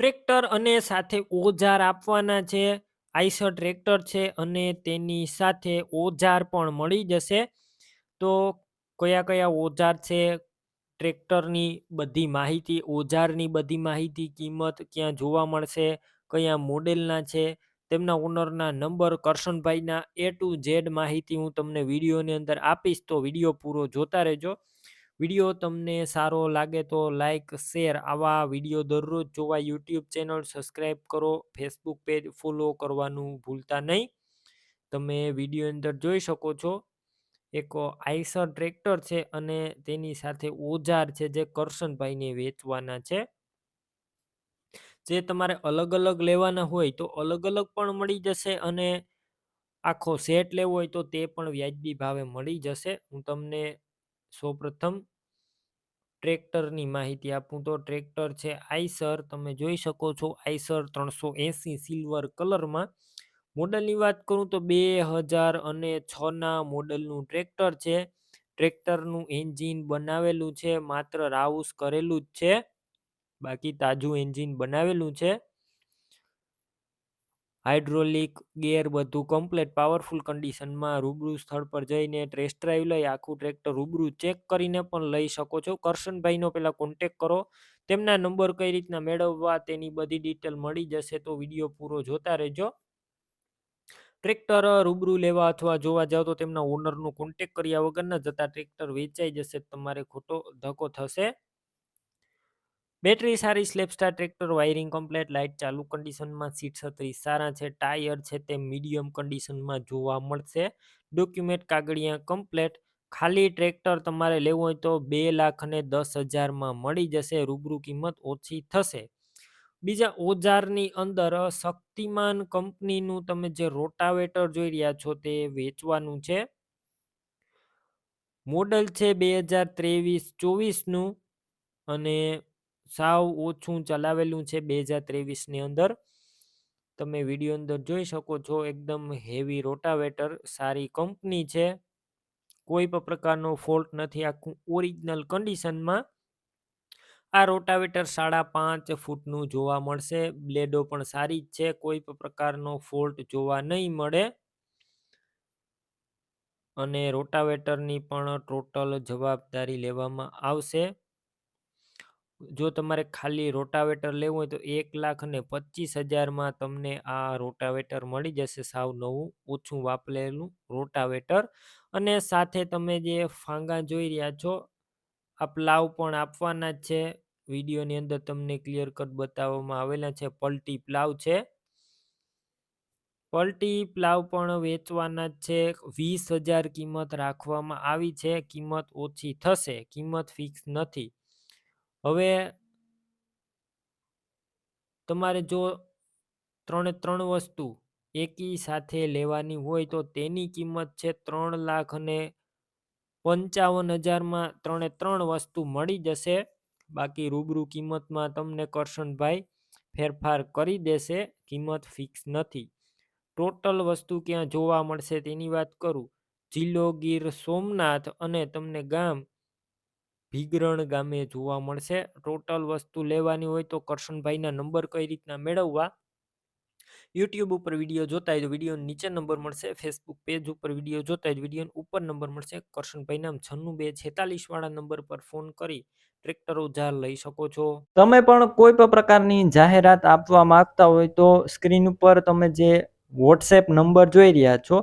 Tractor અને સાથે ઓજાર આપવાના છે. આઈસર ટ્રેક્ટર છે અને તેની સાથે ઓજાર પણ મળી જશે. તો કયા કયા ઓજાર છે, ટ્રેક્ટરની બધી માહિતી, ઓજારની બધી માહિતી, કિંમત, ક્યાં જોવા મળશે, કયા મોડેલના છે, તેમના ઓનરના નંબર, કરશનભાઈના એ ટુ ઝેડ માહિતી હું તમને વિડીયોની અંદર આપીશ તો વીડિયો પૂરો જોતા રહેજો. વીડિયો તમને સારો લાગે તો લાઈક, શેર આવા વીડિયો દરરોજ જોવા યુટ્યુબ ચેનલ સબસ્ક્રાઈબ કરો, ફેસબુક પેજ ફોલો કરવાનું ભૂલતા નહીં. તમે વીડિયો અંદર જોઈ શકો છો. એક આઈસર ટ્રેક્ટર છે અને તેની સાથે ઓજાર છે જે કરશનભાઈને વેચવાના છે. જે તમારે અલગ અલગ લેવાના હોય તો અલગ અલગ પણ મળી જશે અને આખો સેટ લેવો હોય તો તે પણ વ્યાજબી ભાવે મળી જશે. હું તમને સૌપ્રથમ ટ્રેક્ટરની માહિતી આપું તો ટ્રેક્ટર છે આઈસર, તમે જોઈ શકો છો આઈસર ત્રણસો એંસી સિલ્વર કલરમાં. મોડલની વાત કરું તો બે હજાર અને છના મોડલનું ટ્રેક્ટર છે. ટ્રેક્ટરનું એન્જિન બનાવેલું છે, માત્ર રાઉસ કરેલું જ છે. બાકી તાજું એન્જિન બનાવેલું છે. હાઇડ્રોલિક ગેર બધું કમ્પ્લેટ પાવરફુલ કન્ડિશનમાં રૂબરૂ સ્થળ પર જઈને ટેસ્ટ ડ્રાઈવ લઈ આખું ટ્રેક્ટર રૂબરૂ ચેક કરીને પણ લઈ શકો છો. કરશનભાઈનો પહેલાં કોન્ટેક કરો. તેમના નંબર કઈ રીતના મેળવવા તેની બધી ડિટેલ મળી જશે તો વીડિયો પૂરો જોતા રહેજો. ટ્રેક્ટર રૂબરૂ લેવા અથવા જોવા જાઓ તો તેમના ઓનરનો કોન્ટેક કર્યા વગર ન જતા ટ્રેક્ટર વેચાઈ જશે, તમારે ખોટો ધક્કો થશે. બેટરી સારી, સ્લેપસ્ટાર ટ્રેક્ટર, વાયરિંગ કમ્પ્લેટ, લાઇટ ચાલુ કન્ડિશનમાં સીટ છત્રી, સારા છે, ટાયર છે તે મીડિયમ કન્ડિશનમાં જોવા મળશે. ડોક્યુમેન્ટ કાગળિયા કમ્પ્લેટ. ખાલી ટ્રેક્ટર તમારે લેવું હોય તો બે લાખ અને દસ હજારમાં મળી જશે, રૂબરૂ કિંમત ઓછી થશે. બીજા, ઓજારની અંદર શક્તિમાન કંપનીનું તમે જે રોટાવેટર જોઈ રહ્યા છો તે વેચવાનું છે. મોડલ છે બે હજાર ત્રેવીસ ચોવીસનું અને સાવ ઓછું ચલાવેલું છે બે હજાર ત્રેવીસની અંદર. તમે વીડિયો અંદર જોઈ શકો છો, એકદમ હેવી રોટાવેટર સારી કંપની છે. કોઈ પણ પ્રકારનો ફોલ્ટ નથી, આખું ઓરિજિનલ કન્ડિશનમાં આ રોટાવેટર સાડા પાંચ ફૂટનું જોવા મળશે. બ્લેડો પણ સારી જ છે, કોઈ પણ પ્રકારનો ફોલ્ટ જોવા નહીં મળે. અને રોટાવેટરની પણ ટોટલ જવાબદારી લેવામાં આવશે. જો તમારે ખાલી રોટાવેટર લેવું હોય તો એક લાખ અને પચીસ હજારમાં તમને આ રોટાવેટર મળી જશે સાવ નવું, ઓછું વાપરેલું રોટાવેટર. અને સાથે તમે જે ફાંગા જોઈ રહ્યા છો, આ પ્લાવ પણ આપવાના જ છે. વિડીયોની અંદર તમને ક્લિયર કટ બતાવવામાં આવેલા છે, પલટી પ્લાવ છે. પલટી પ્લાવ પણ વેચવાના જ છે. હજાર કિંમત રાખવામાં આવી છે. કિંમત ઓછી થશે, કિંમત ફિક્સ નથી. હવે તમારે જો ત્રણે ત્રણ વસ્તુ એકી સાથે લેવાની હોય તો તેની કિંમત છે ત્રણ લાખ અને પંચાવન હજારમાં ત્રણે ત્રણ વસ્તુ મળી જશે. બાકી રૂબરૂ કિંમતમાં તમને કરશનભાઈ ફેરફાર કરી દેશે, કિંમત ફિક્સ નથી. ટોટલ વસ્તુ ક્યાં જોવા મળશે તેની વાત કરું. જિલ્લો ગીર સોમનાથ અને તમને ગામ ભીગરણ ગામે જોવા મળશે. ટોટલ વસ્તુ લેવાની હોય તો કરશનભાઈના નંબર કઈ રીતના મેળવવા? યુટ્યુબ ઉપર વીડિયો જોતા હોય તો વીડિયો નીચે નંબર મળશે. ફેસબુક પેજ ઉપર વીડિયો જોતા હોય વીડિયો ઉપર નંબર મળશે. કરશનભાઈ નામ છન્નું બે છેતાલીસ વાળા નંબર પર ફોન કરી ટ્રેક્ટર ઓજાર લઈ શકો છો. તમે પણ કોઈ પણ પ્રકારની જાહેરાત આપવા માંગતા હોય તો સ્ક્રીન ઉપર તમે જે વોટ્સએપ નંબર જોઈ રહ્યા છો